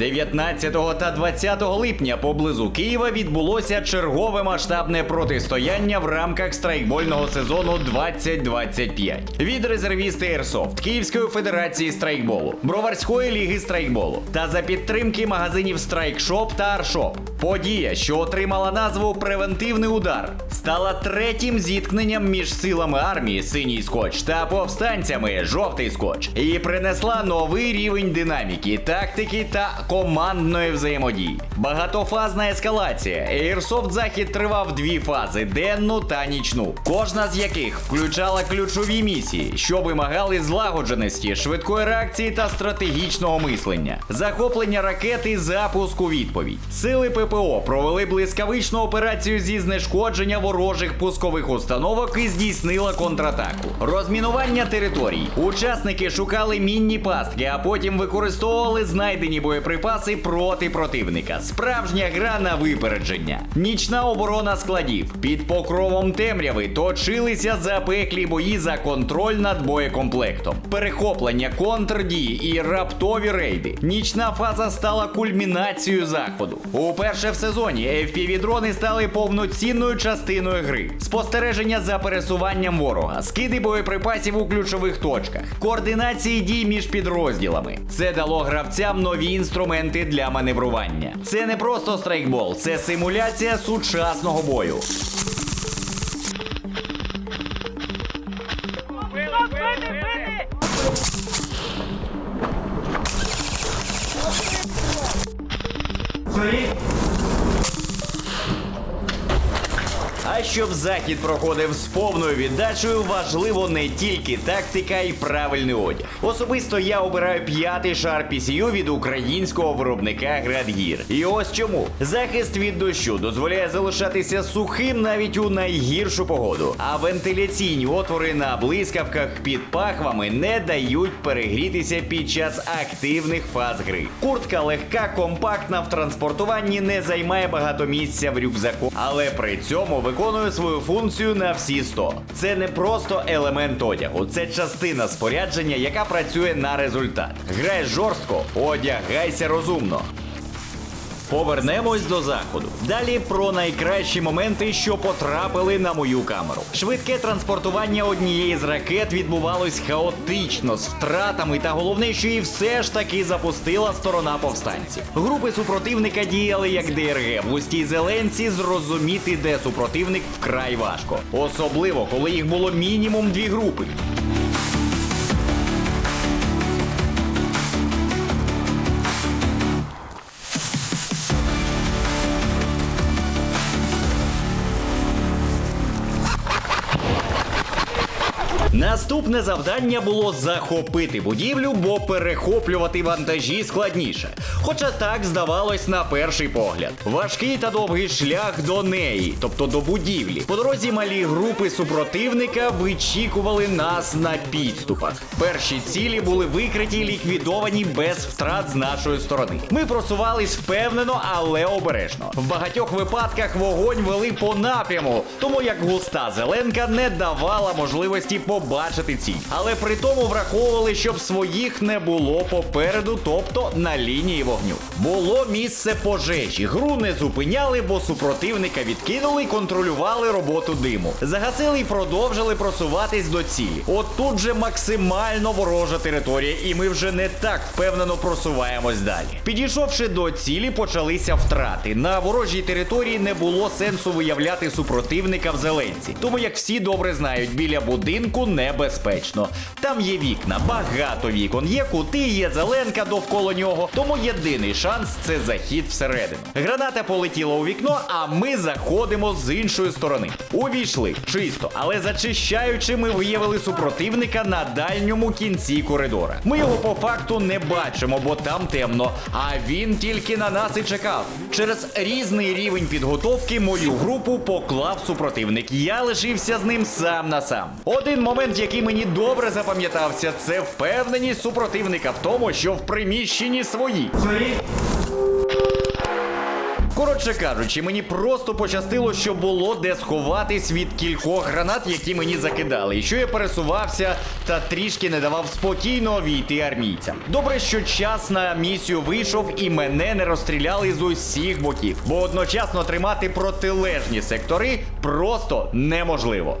19 та 20 липня поблизу Києва відбулося чергове масштабне протистояння в рамках страйкбольного сезону 2025 від резервісти Airsoft Київської федерації страйкболу, Броварської ліги страйкболу та за підтримки магазинів Страйкшоп та Аршоп. Подія, що отримала назву Превентивний удар, стала третім зіткненням між силами армії Синій скотч та повстанцями Жовтий скотч і принесла новий рівень динаміки, тактики та командної взаємодії. Багатофазна ескалація. Airsoft захід тривав дві фази денну та нічну. Кожна з яких включала ключові місії, що вимагали злагодженості, швидкої реакції та стратегічного мислення, захоплення ракети, запуск у відповідь. Сили ППО провели блискавичну операцію зі знешкодження ворожих пускових установок і здійснила контратаку. Розмінування територій. Учасники шукали мінні пастки, а потім використовували знайдені боєприпаси проти противника. Справжня гра на випередження. Нічна оборона складів. Під покровом темряви точилися запеклі бої за контроль над боєкомплектом. Перехоплення, контрдії і раптові рейди. Нічна фаза стала кульмінацією заходу. Уперше в сезоні FPV-дрони стали повноцінною частиною гри. Спостереження за пересуванням ворога, скиди боєприпасів у ключових точках, координації дій між підрозділами. Це дало гравцям нові інструменти для маневрування. Це не просто страйкбол, це симуляція сучасного бою. Щоб захід проходив з повною віддачею, важливо не тільки тактика і правильний одяг. Особисто я обираю п'ятий шар PCU від українського виробника Градгір. І ось чому захист від дощу дозволяє залишатися сухим навіть у найгіршу погоду. А вентиляційні отвори на блискавках під пахвами не дають перегрітися під час активних фаз гри. Куртка легка, компактна в транспортуванні, не займає багато місця в рюкзаку, але при цьому виконує свою функцію на всі 100. Це не просто елемент одягу, це частина спорядження, яка працює на результат. Грай жорстко, одягайся розумно. Повернемось до заходу. Далі про найкращі моменти, що потрапили на мою камеру. Швидке транспортування однієї з ракет відбувалось хаотично з втратами, та головне, що і все ж таки запустила сторона повстанців. Групи супротивника діяли як ДРГ. В густій зеленці зрозуміти, де супротивник вкрай важко, особливо коли їх було мінімум дві групи. Наступне завдання було захопити будівлю, бо перехоплювати вантажі складніше. Хоча так здавалось на перший погляд. Важкий та довгий шлях до неї, тобто до будівлі. По дорозі малі групи супротивника вичікували нас на підступах. Перші цілі були викриті ліквідовані без втрат з нашої сторони. Ми просувались впевнено, але обережно. В багатьох випадках вогонь вели по напряму, тому як густа зеленка не давала можливості побачити ціль. Але при тому враховували, щоб своїх не було попереду, тобто на лінії вогню. Було місце пожежі. Гру не зупиняли, бо супротивника відкинули контролювали роботу диму. Загасили і продовжили просуватись до цілі. От тут же максимально ворожа територія, і ми вже не так впевнено просуваємось далі. Підійшовши до цілі, почалися втрати. На ворожій території не було сенсу виявляти супротивника в зеленці. Тому, як всі добре знають, біля будинку небезпечно. Там є вікна, багато вікон, є кути, є зеленка довкола нього. Тому єдиний шанс це захід всередину. Граната полетіла у вікно, а ми заходимо з іншої сторони. Увійшли чисто, але зачищаючи, ми виявили супротивника на дальньому кінці коридора. Ми його по факту не бачимо, бо там темно. А він тільки на нас і чекав. Через різний рівень підготовки мою групу поклав супротивник. Я лишився з ним сам на сам. Один момент, який мені добре запам'ятався, це впевненість супротивника в тому, що в приміщенні свої. Коротше Коротше кажучи, мені просто пощастило, що було де сховатись від кількох гранат, які мені закидали, і що я пересувався та трішки не давав спокійно війти армійцям. Добре, що час на місію вийшов і мене не розстріляли з усіх боків, бо одночасно тримати протилежні сектори просто неможливо.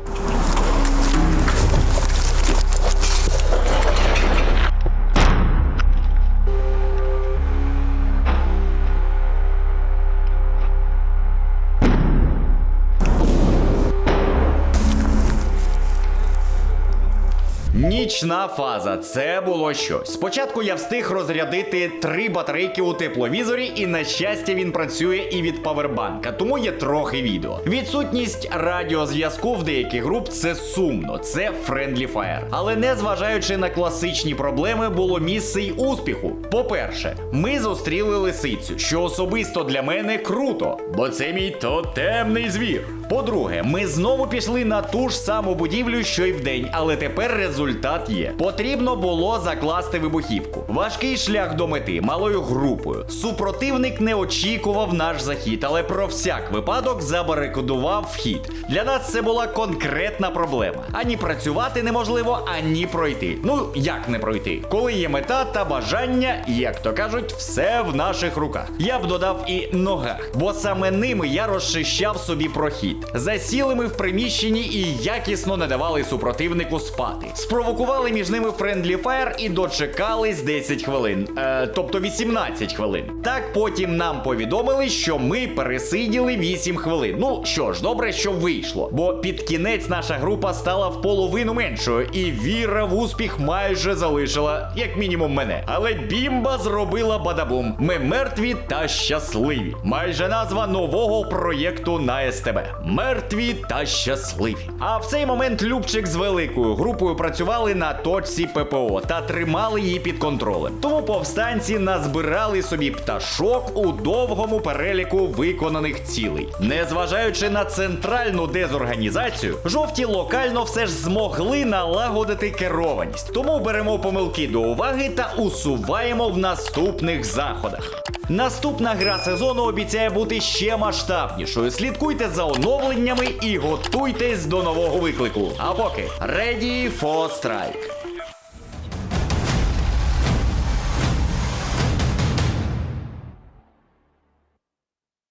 Нічна фаза, це було щось. Спочатку я встиг розрядити три батарейки у тепловізорі, і на щастя він працює і від павербанка, тому є трохи відео. Відсутність радіозв'язку в деяких груп це сумно, це Friendly Fire. Але не зважаючи на класичні проблеми, було місце й успіху. По-перше, ми зустріли лисицю, що особисто для мене круто, бо це мій тотемний звір. По-друге, ми знову пішли на ту ж саму будівлю, що й вдень, але тепер результат є. Потрібно було закласти вибухівку. Важкий шлях до мети малою групою. Супротивник не очікував наш захід, але про всяк випадок забарикадував вхід. Для нас це була конкретна проблема. Ані працювати неможливо, ані пройти. Ну як не пройти? Коли є мета та бажання, як то кажуть, все в наших руках. Я б додав і ногах, бо саме ними я розчищав собі прохід. Засіли ми в приміщенні і якісно не давали супротивнику спати. Спровокували між ними френдлі фаєр і дочекались 10 хвилин, е, тобто 18 хвилин. Так потім нам повідомили, що ми пересиділи 8 хвилин. Ну що ж, добре, що вийшло, бо під кінець наша група стала в половину меншою, і віра в успіх майже залишила, як мінімум, мене. Але бімба зробила бадабум. Ми мертві та щасливі. Майже назва нового проєкту на СТБ. Мертві та щасливі. А в цей момент Любчик з великою групою працювали на точці ППО та тримали її під контролем. Тому повстанці назбирали собі пташок у довгому переліку виконаних цілей. Незважаючи на центральну дезорганізацію, жовті локально все ж змогли налагодити керованість. Тому беремо помилки до уваги та усуваємо в наступних заходах. Наступна гра сезону обіцяє бути ще масштабнішою. Слідкуйте за оновленнями і готуйтесь до нового виклику. А поки Ready for Strike.